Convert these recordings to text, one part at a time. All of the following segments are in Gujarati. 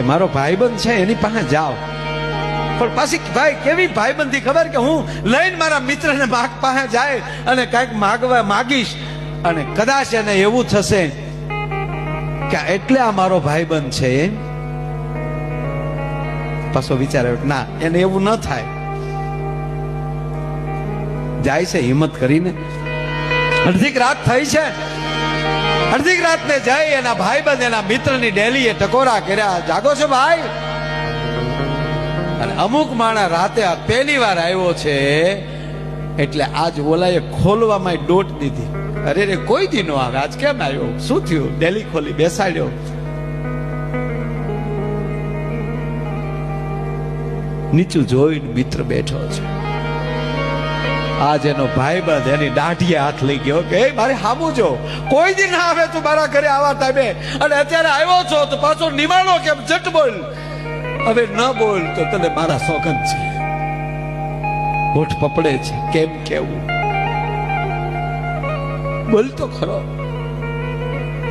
કે મારો ભાઈબંધ છે, એની પાસે જાઓ. પણ પાછી ભાઈ કેવી ભાઈબંધી ખબર કે હું લઈને મારા મિત્રને માગ પાસે જાય અને કાંઈક માગવા માગીશ. અને કદાચ એને એવું થશે કે એટલે આ મારો ભાઈબંધ છે એમ. પાછો વિચાર આવ્યો ના, એને એવું ન થાય. જાય છે, હિંમત કરીને. અડધીક રાત થઈ છે. અડધીક રાતને જઈ એના ભાઈબંધ એના મિત્રની ડેલીએ ટકોરા કર્યા. જાગો છો ભાઈ? અને અમુક માણા રાતે આ પહેલી વાર આવ્યો છે, એટલે આજ ઓલાએ ખોલવામાં દોટ દીધી. અરે રે કોઈ દી નો આવે? આજ કેમ આવ્યો? શું થયું? ડેલી ખોલી બેસાડ્યો. નીચું જોઈને મિત્ર બેઠો છે. આજ એનો ભાઈબંધ એની દાઢીએ હાથ લઈ ગયો કે, "એ, મારે હામું જો. કોઈ દી ના આવે તું મારા ઘરે આવા તમે અને અત્યારે આવ્યો છો તો પાછો નિમાણો કેમ? જટ બોલ. હવે ન બોલ તો તને મારા સોગંદ છે. હોઠ પપડે છે, કેમ કેવું? બોલ તો ખરો.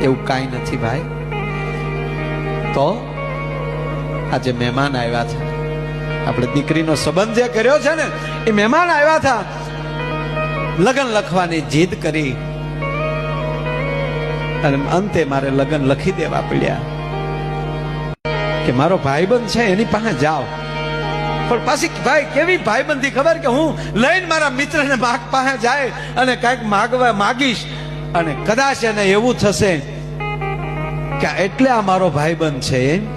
એવું કાંઈ નથી ભાઈ. તો? આજે મહેમાન આવ્યા છે. આપણે દીકરીનો સંબંધ જે કર્યો છે ને, એ મહેમાન આવ્યા હતા લગ્ન લખવાની જીદ કરી. અને અંતે મારે લગ્ન લખી દેવા પડ્યા. કે મારો ભાઈબંધ છે, એની પાસે જાઓ. પણ પાછી ભાઈ કેવી ભાઈબંધી ખબર કે હું લઈને મારા મિત્રને માગ પાસે જાય અને કાંઈક માગવા માગીશ. અને કદાચ એને એવું થશે કે એટલે આ મારો ભાઈબંધ છે.